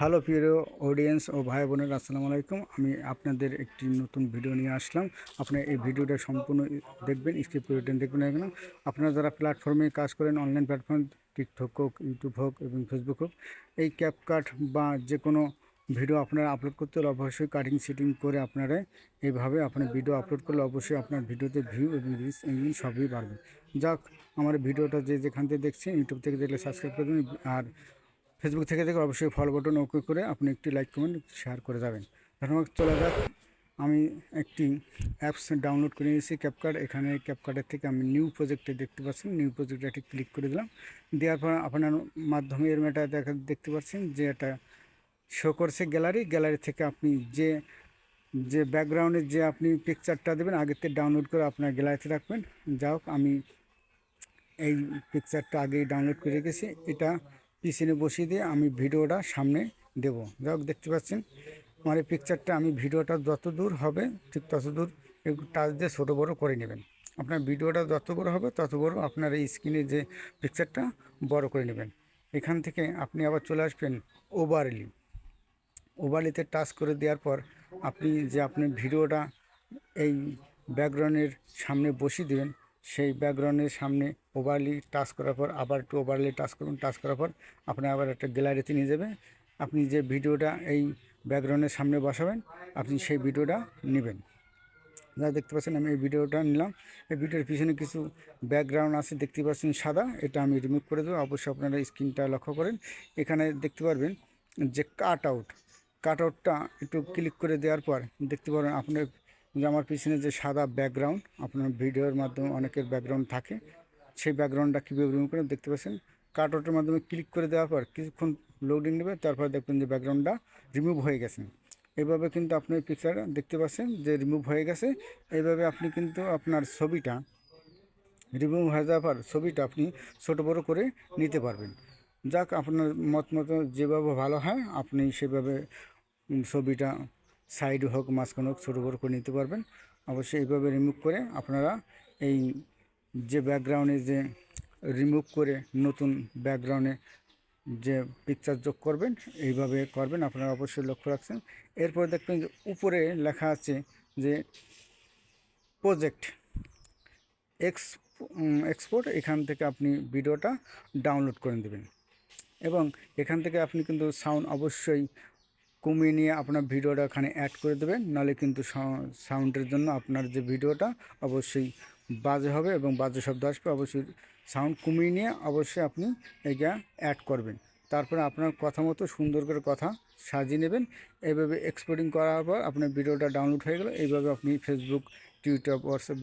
Hello প্রিয় audience ও ভাই বোনের, আসসালামু আলাইকুম। আমি আপনাদের একটি নতুন ভিডিও নিয়ে আসলাম। আপনারা এই ভিডিওটা সম্পূর্ণ দেখবেন স্ক্রিপ্ট রিটার্ন দেখবেন না আপনারা যারা প্ল্যাটফর্মে কাজ করেন, অনলাইন প্ল্যাটফর্ম, টিকটক হোক, ইউটিউব হোক এবং ফেসবুক হোক, এই ক্যাপকাট বা যে কোনো ভিডিও আপনারা আপলোড করতে হলে অবশ্যই কাটিং সেটিং করে আপনারা এইভাবে আপনার ভিডিও আপলোড করলে অবশ্যই আপনার ভিডিওতে ভিউ এবং রিচ এঙ্গেজ সবই বাড়বে। যাক, আমার ভিডিওটা যে যেখান থেকে দেখছেন ইউটিউব থেকে দেখলে সাবস্ক্রাইব করবেন আর ফেসবুক থেকে দেখে অবশ্যই ফলো বাটন ওকে করে আপনি একটি লাইক কমেন্ট শেয়ার করে যাবেন। ধন্যবাদ, চলে যাক। আমি একটি অ্যাপস ডাউনলোড করে নিয়েছি ক্যাপকার্ড এখানে ক্যাপকার্ডের থেকে আমি নিউ প্রজেক্টে দেখতে পাচ্ছেন। নিউ প্রজেক্টে একটি ক্লিক করে দিলাম। দেওয়ার পর আপনার মাধ্যমে এর মেটা দেখা দেখতে পাচ্ছেন যে এটা শো করছে গ্যালারি গ্যালারি থেকে আপনি যে যে ব্যাকগ্রাউন্ডের যে আপনি পিকচারটা দেবেন আগের থেকে ডাউনলোড করে আপনার গ্যালারিতে রাখবেন। যা হোক, আমি এই পিকচারটা আগেই ডাউনলোড করে রেখেছি। এটা পিছনে বসিয়ে দিয়ে আমি ভিডিওটা সামনে দেব। যাই হোক, দেখতে পাচ্ছেন, আমার এই পিকচারটা আমি ভিডিওটা যত দূর হবে, ঠিক তত দূর একটু টাচ দিয়ে ছোটো বড়ো করে নেবেন। আপনার ভিডিওটা যত বড় হবে, তত বড় আপনার এই স্ক্রিনে যে পিকচারটা বড় করে নেবেন। এখান থেকে আপনি আবার চলে আসবেন ওভারলি ওভারলিতে টাচ করে দেওয়ার পর আপনি যে আপনি ভিডিওটা এই ব্যাকগ্রাউন্ডের সামনে বসিয়ে দেবেন সেই ব্যাকগ্রাউন্ডের সামনে ওভারলি টাচ করার পর আবার একটু ওভারলি টাচ করুন টাচ করার পর আপনি আবার একটা গ্যালারিতে নিয়ে যাবে আপনি যে ভিডিওটা এই ব্যাকগ্রাউন্ডের সামনে বসাবেন, আপনি সেই ভিডিওটা নেবেন। যা দেখতে পাচ্ছেন আমি এই ভিডিওটা নিলাম। এই ভিডিওর পিছনে কিছু ব্যাকগ্রাউন্ড আছে, দেখতে পাচ্ছেন সাদা, এটা আমি রিমুভ করে দেবো। অবশ্যই আপনারা স্ক্রিনটা লক্ষ্য করেন। এখানে দেখতে পারবেন যে কাট আউট কাট আউটটা একটু ক্লিক করে দেওয়ার পর দেখতে পারেন আপনার যে আমার পিছনে যে সাদা ব্যাকগ্রাউন্ড আপনার ভিডিওর মাধ্যমে অনেকের ব্যাকগ্রাউন্ড থাকে, সেই ব্যাকগ্রাউন্ডটা কীভাবে রিমুভ করেন দেখতে পাচ্ছেন। কাট আউটের মাধ্যমে ক্লিক করে দেওয়ার পর কিছুক্ষণ লোডিং নেবে, তারপর দেখবেন যে ব্যাকগ্রাউন্ডটা রিমুভ হয়ে গেছে। এভাবে কিন্তু আপনি পিকচার দেখতে পাচ্ছেন যে রিমুভ হয়ে গেছে। এইভাবে আপনি কিন্তু আপনার ছবিটা রিমুভ হয়ে যাওয়ার পর ছবিটা আপনি ছোটো বড়ো করে নিতে পারবেন। যাক, আপনার মত মতো যেভাবে ভালো হয়, আপনি সেভাবে ছবিটা সাইড হোক, মাঝখানে হোক, ছোটো বড়ো করে নিতে পারবেন। অবশ্যই এইভাবে রিমুভ করে আপনারা এই যে ব্যাকগ্রাউন্ডে যে রিমুভ করে নতুন ব্যাকগ্রাউন্ডে যে পিকচার যোগ করবেন, এইভাবে করবেন। আপনারা অবশ্যই লক্ষ্য রাখছেন। এরপর দেখবেন যে উপরে লেখা আছে যে প্রজেক্ট এক্স এক্সপোর্ট এখান থেকে আপনি ভিডিওটা ডাউনলোড করে দেবেন এবং এখান থেকে আপনি কিন্তু সাউন্ড অবশ্যই কমিয়ে নিয়ে আপনার ভিডিওটা এখানে অ্যাড করে দেবেন। নাহলে কিন্তু সাউন্ডের জন্য আপনার যে ভিডিওটা অবশ্যই বাজে হবে এবং বাজে শব্দ আসবে। অবশ্যই সাউন্ড কমিয়ে নিয়ে অবশ্যই আপনি এটা অ্যাড করবেন। তারপরে আপনার কথা মতো সুন্দর করে কথা সাজিয়ে নেবেন। এইভাবে এক্সপোর্টিং করার পর আপনার ভিডিওটা ডাউনলোড হয়ে গেল। এইভাবে আপনি ফেসবুক টুইটার হোয়াটসঅ্যাপ